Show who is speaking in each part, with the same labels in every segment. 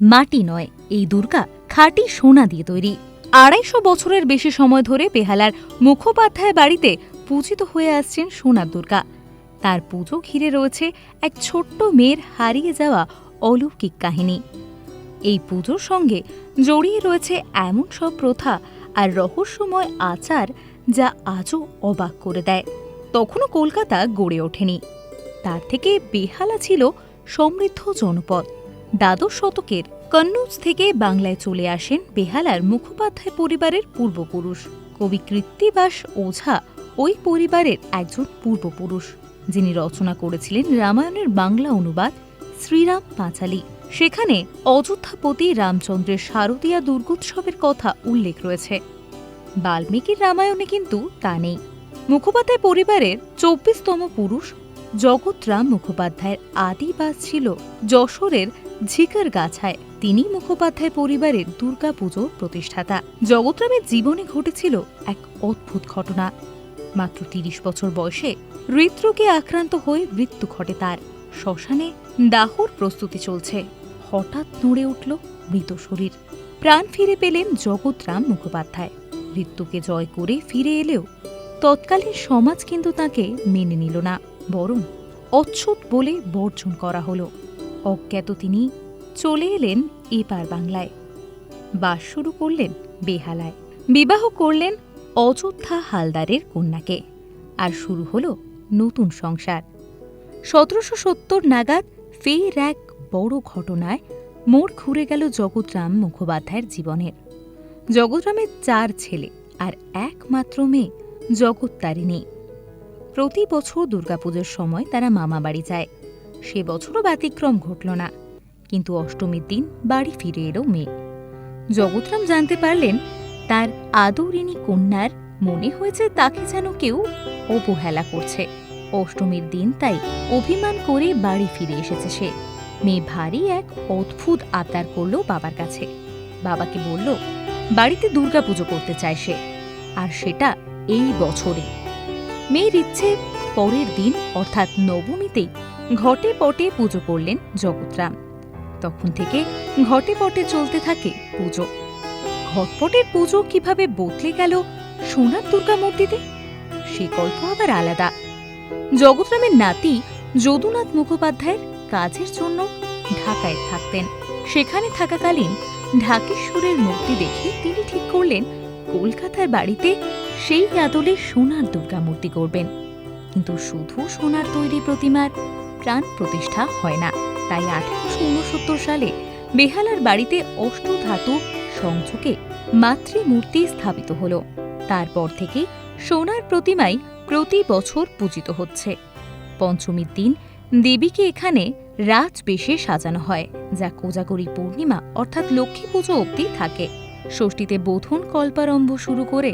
Speaker 1: মাটি নয়, এই দুর্গা খাঁটি সোনা দিয়ে তৈরি। আড়াইশো বছরের বেশি সময় ধরে বেহালার মুখোপাধ্যায় বাড়িতে পূজিত হয়ে আসছেন সোনার দুর্গা। তার পুজো ঘিরে রয়েছে এক ছোট্ট মেয়ের হারিয়ে যাওয়া অলৌকিক কাহিনী। এই পুজোর সঙ্গে জড়িয়ে রয়েছে এমন সব প্রথা আর রহস্যময় আচার যা আজও অবাক করে দেয়। তখনও কলকাতা গড়ে ওঠেনি। তার থেকে বেহালা ছিল সমৃদ্ধ জনপদ। দ্বাদশ শতকের কন্নৌজ থেকে বাংলায় চলে আসেন বেহালার মুখোপাধ্যায় পরিবারের পূর্বপুরুষ। কবি কৃত্তিবাস ওঝা ওই পরিবারের একজন পূর্বপুরুষ, যিনি রচনা করেছিলেন রামায়ণের বাংলা অনুবাদ শ্রীরাম পাঁচালী। সেখানে অযোধ্যাপতি রামচন্দ্রের শারদীয়া দুর্গোৎসবের কথা উল্লেখ রয়েছে। বাল্মীকির রামায়ণে কিন্তু তা নেই। মুখোপাধ্যায় পরিবারের চব্বিশতম পুরুষ জগৎরাম মুখোপাধ্যায়ের আদিবাস ছিল যশোরের ঝিকার গাছায় তিনি মুখোপাধ্যায় পরিবারের দুর্গাপুজোর প্রতিষ্ঠাতা। জগৎরামের জীবনে ঘটেছিল এক অদ্ভুত ঘটনা। মাত্র তিরিশ বছর বয়সে হৃদরোগে আক্রান্ত হয়ে মৃত্যু ঘটে তার। শ্মশানে দাহর প্রস্তুতি চলছে। হঠাৎ নড়ে উঠল মৃত শরীর। প্রাণ ফিরে পেলেন জগৎরাম মুখোপাধ্যায়। মৃত্যুকে জয় করে ফিরে এলেও তৎকালীন সমাজ কিন্তু তাকে মেনে নিল না, বরং অচ্ছুত বলে বর্জন করা হলো। অজ্ঞাত তিনি চলে এলেন এপার বাংলায়। বাস শুরু করলেন বেহালায়। বিবাহ করলেন অযোধ্যা হালদারের কন্যাকে। আর শুরু হল নতুন সংসার। সতেরোশো সত্তর নাগাদ ফের এক বড় ঘটনায় মোড় ঘুরে গেল জগৎরাম মুখোপাধ্যায়ের জীবনের। জগৎরামের চার ছেলে আর একমাত্র মেয়ে জগত্তারিণী প্রতি বছর দুর্গাপুজোর সময় তারা মামাবাড়ি যায়। সে বছরও ব্যতিক্রম ঘটল না। কিন্তু অষ্টমীর দিন বাড়ি ফিরে এলো মেয়ে। জগৎরাম জানতে পারলেন, তার আদরিণী কন্যার মনে হয়েছে তাকে যেন কেউ অবহেলা করছে। অষ্টমীর দিন তাই অভিমান করে বাড়ি ফিরে এসেছে সে। মেয়ে ভারী এক অদ্ভুত আবদার করল বাবার কাছে। বাবাকে বলল, বাড়িতে দুর্গাপুজো করতে চায় সে, আর সেটা এই বছরে। মেয়ের ইচ্ছে পরের দিন, অর্থাৎ নবমীতেই ঘটে পটে পুজো করলেন জগৎরাম তখন থেকে ঘটে পটে চলতে থাকে পুজো। ঘটপটের পুজো কীভাবে বদলে গেল সোনার দুর্গা মূর্তিতে? সে গল্প আবার আলাদা। জগৎরামের নাতি যদুনাথ মুখোপাধ্যায়ের কাজের জন্য ঢাকায় থাকতেন। সেখানে থাকাকালীন ঢাকেশ্বরের মূর্তি দেখে তিনি ঠিক করলেন কলকাতার বাড়িতে সেই আদলে সোনার দুর্গা মূর্তি করবেন কিন্তু শুধু সোনার তৈরি প্রতিমার প্রাণ প্রতিষ্ঠা হয় না। তাই আঠারোশো উনসত্তর সালে বেহালার বাড়িতে অষ্টধাতু সংযোগে মাতৃমূর্তি স্থাপিত হল। তারপর থেকে সোনার প্রতিমাই প্রতি বছর পূজিত হচ্ছে। পঞ্চমীর দিন দেবীকে এখানে রাজবেশে সাজানো হয়, যা কোজাগরী পূর্ণিমা অর্থাৎ লক্ষ্মী পুজো অবধি থাকে। ষষ্ঠীতে বোধন কল্পারম্ভ শুরু করে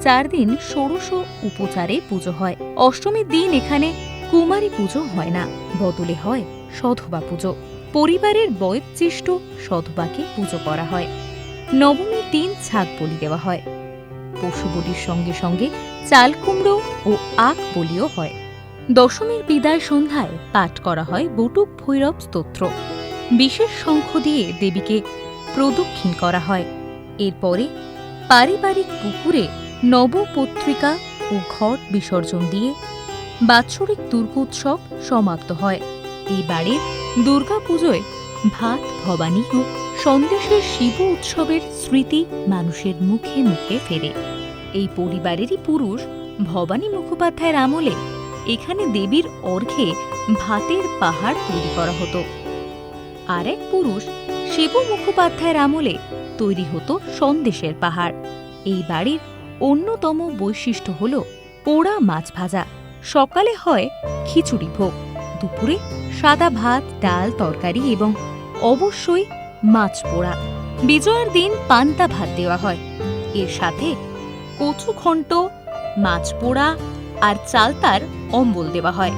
Speaker 1: চার দিন ষোড়শ উপচারে পুজো হয়। অষ্টমীর দিন এখানে কুমারী পুজো হয় না, বদলে হয় সধবা পুজো। পরিবারের বয়োজ্যেষ্ঠ সধবাকে পুজো করা হয়। নবমীর দিন ছাগ বলি দেওয়া হয়। পশু বলির সঙ্গে সঙ্গে চাল কুমড়ো ও আখ বলিও হয়। দশমীর বিদায় সন্ধ্যায় পাঠ করা হয় বটুক ভৈরব স্তোত্র। বিশেষ শঙ্খ দিয়ে দেবীকে প্রদক্ষিণ করা হয়। এরপরে পারিবারিক পুকুরে নবপত্রিকা ও ঘট বিসর্জন দিয়ে বাৎসরিক দুর্গোৎসব সমাপ্ত হয়। এই বাড়ির দুর্গাপুজোয় ভাত, ভবানী ও সন্দেশের শিব উৎসবের স্মৃতি মানুষের মুখে মুখে ফেরে। এই পরিবারেরই পুরুষ ভবানী মুখোপাধ্যায়ের আমলে এখানে দেবীর অর্ঘে ভাতের পাহাড় তৈরি করা হতো। আর এক পুরুষ শিব মুখোপাধ্যায়ের আমলে তৈরি হতো সন্দেশের পাহাড়। এই বাড়ির অন্যতম বৈশিষ্ট্য হল পোড়া মাছ ভাজা। সকালে হয় খিচুড়ি ভোগ। দুপুরে সাদা ভাত, ডাল, তরকারি এবং অবশ্যই মাছ পোড়া। বিজয়ের দিন পান্তা ভাত দেওয়া হয়। এর সাথে কচু ঘণ্ট মাছ পোড়া আর চালতার অম্বল দেওয়া হয়।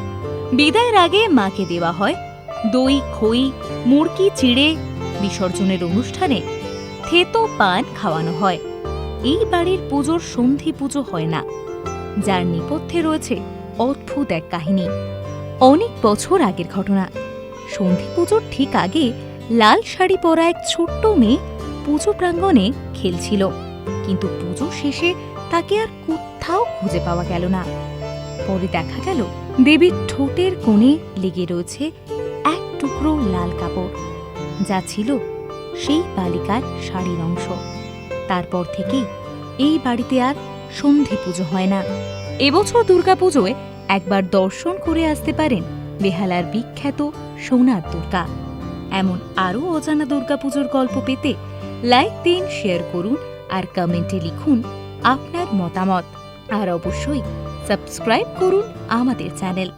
Speaker 1: বিদায়ের আগে মাকে দেওয়া হয় দই, খই, মুরকি, চিড়ে। বিসর্জনের অনুষ্ঠানে থেতো পান খাওয়ানো হয়। এই বাড়ির পুজোর সন্ধি পুজো হয় না। যার নেপথ্যে রয়েছে অদ্ভুত এক কাহিনী। অনেক বছর আগের ঘটনা। সন্ধি পুজোর ঠিক আগে লাল শাড়ি পরা এক ছোট্ট মেয়ে পুজো প্রাঙ্গণে খেলছিল। কিন্তু পুজো শেষে তাকে আর কোথাও খুঁজে পাওয়া গেল না। পরে দেখা গেল দেবীর ঠোঁটের কোণে লেগে রয়েছে এক টুকরো লাল কাপড়। যা ছিল সেই বালিকার শাড়ির অংশ। তারপর থেকে এই বাড়িতে আর সন্ধি পুজো হয় না। এবছর দুর্গাপুজোয় একবার দর্শন করে আসতে পারেন বেহালার বিখ্যাত সোনার দুর্গা। এমন আরও অজানা দুর্গাপুজোর গল্প পেতে লাইক দিন, শেয়ার করুন আর কমেন্টে লিখুন আপনার মতামত। আর অবশ্যই সাবস্ক্রাইব করুন আমাদের চ্যানেল।